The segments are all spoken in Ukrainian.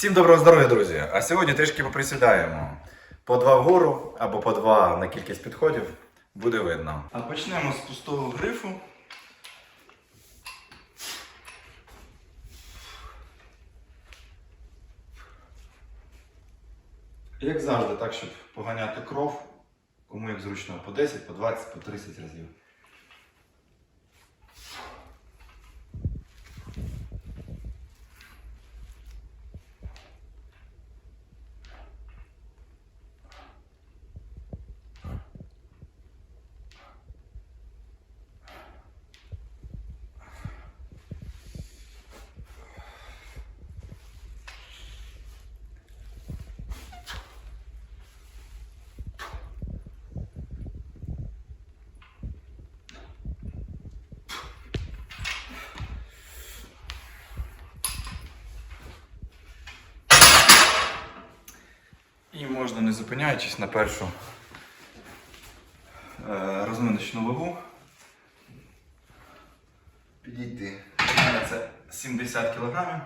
Всім доброго здоров'я, друзі! А сьогодні трішки поприсідаємо. По два вгору або по два на кількість підходів буде видно. А почнемо з пустого грифу. Як завжди, так, щоб поганяти кров, кому як зручно, по 10, по 20, по 30 разів. І можна, не зупиняючись на першу е, розминочну вагу. Підійти. У мене це 70 кг.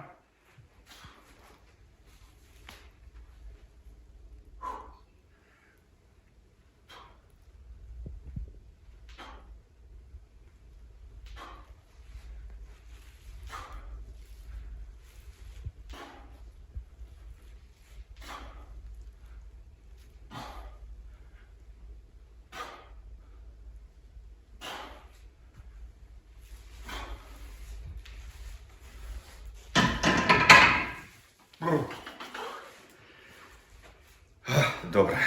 Добре.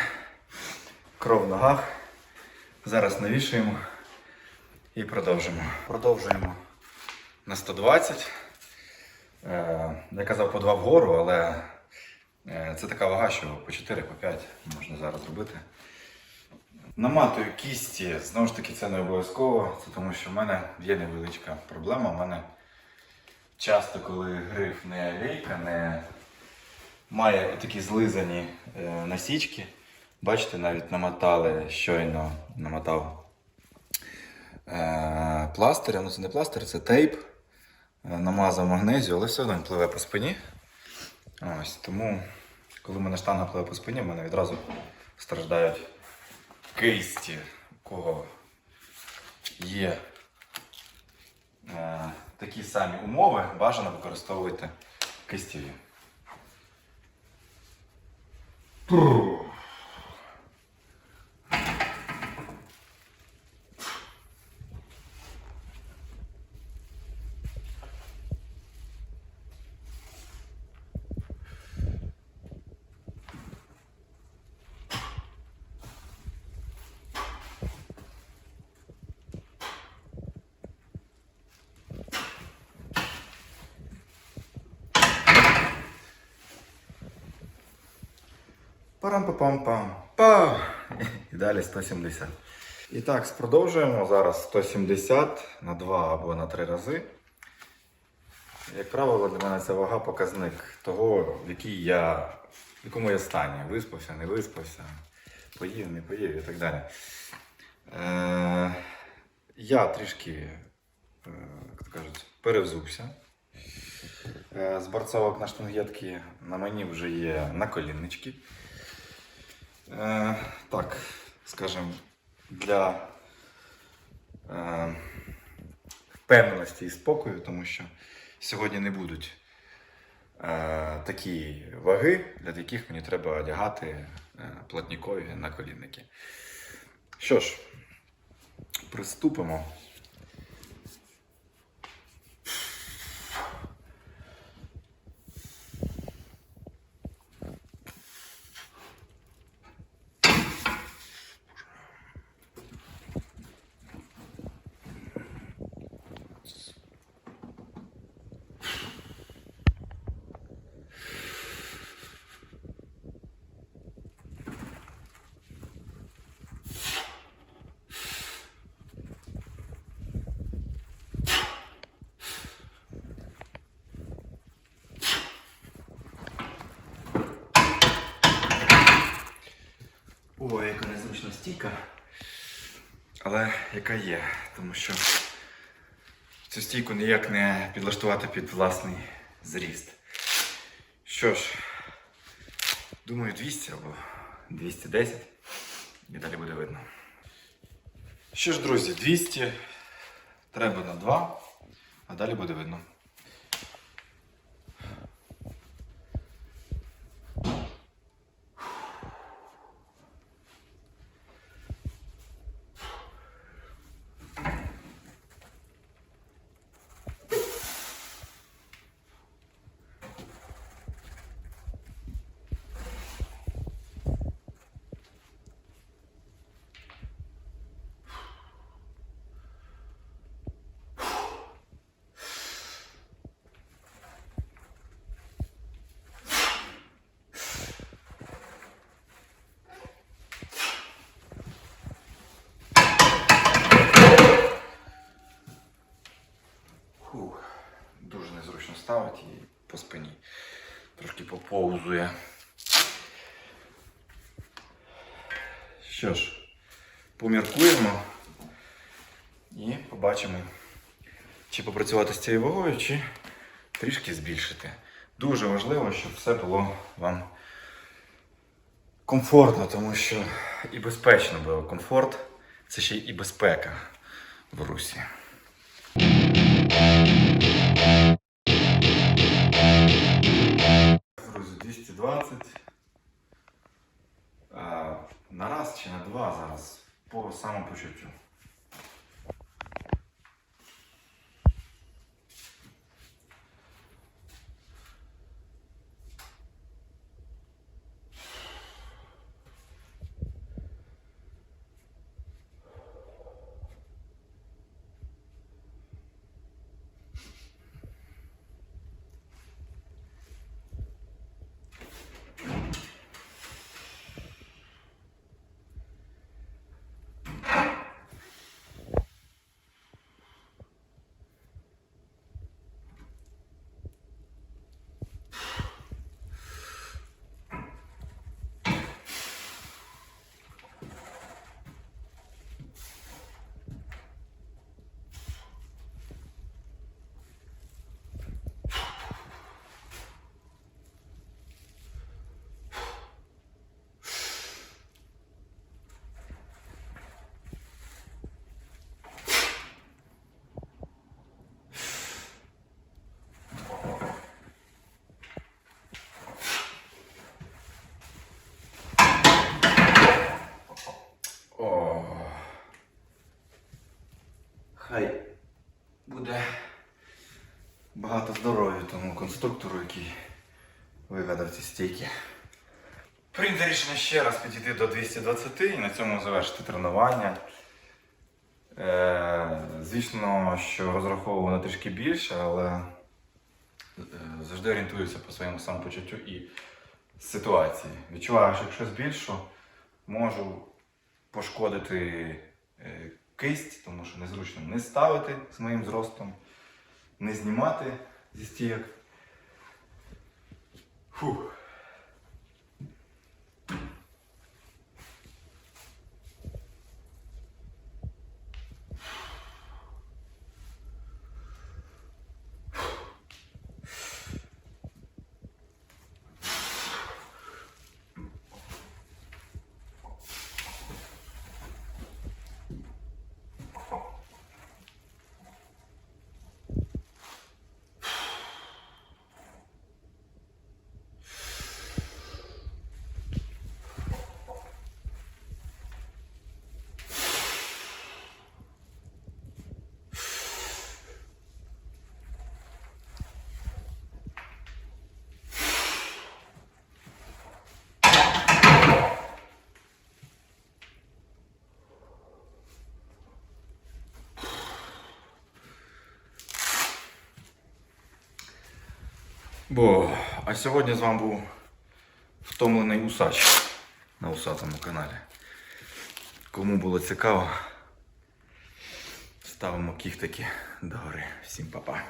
Кров в ногах. Зараз навішуємо і продовжимо. Продовжуємо на 120. Е, я казав по 2 вгору, але е, це така вага, що по 4, по 5 можна зараз робити. Наматую кісті, знову ж таки, це не обов'язково, це тому що в мене є невеличка проблема. У мене часто, коли гриф не рейка, не має такі злизані е, насічки. Бачите, навіть намотали щойно намотав е, пластир, ну це не пластир, це тейп. Е, намазав магнезію, але все одно він пливе по спині. Ось, тому, коли в мене штанга пливе по спині, в мене відразу страждають кисті, у кого є е, такі самі умови, бажано використовувати Brrr. Парам-пам-пам. Па! І далі 170. І так, продовжуємо. Зараз 170 на 2 або на 3 рази. Як правило, для мене це вага показник того, в якій я, в якому я стані. Виспався, не виспався, поїв, не поїв і так далі. Е, я трішки, е, як то кажуть, перевзувся. Е, з борцовок на штангетки на мені вже є наколіннички. Е, так, скажімо, для е, впевненості і спокою, тому що сьогодні не будуть е, такі ваги, для яких мені треба одягати е, платнікові наколінники. Що ж, приступимо. Ой, яка незручна стійка. Але яка є, тому що цю стійку ніяк не підлаштувати під власний зріст. Що ж, думаю, 200 або 210. І далі буде видно. Що ж, друзі, 200 треба на 2, а далі буде видно. Фух, дуже незручно ставити і по спині. Трошки поповзує. Що ж, поміркуємо і побачимо, чи попрацювати з цією вагою, чи трішки збільшити. Дуже важливо, щоб все було вам комфортно, тому що і безпечно було. Комфорт це ще і безпека в русі. А, на раз чи на два зараз по самопочуттю. Хай буде багато здоров'я тому конструктору, який вигадав ці стійки. Прийняти рішення ще раз підійти до 220 і на цьому завершити тренування. Е, звісно, що розраховував на трішки більше, але е, завжди орієнтуюся по своєму самопочуттю і ситуації. Відчуваю, що якщо збільшу, можу пошкодити е, кисть, тому що незручно не ставити з моїм зростом, не знімати зі стійок. Фух. Бо, а сьогодні з вами був втомлений усач на усатому каналі. Кому було цікаво, ставимо кіхтики догори. Всім па-па.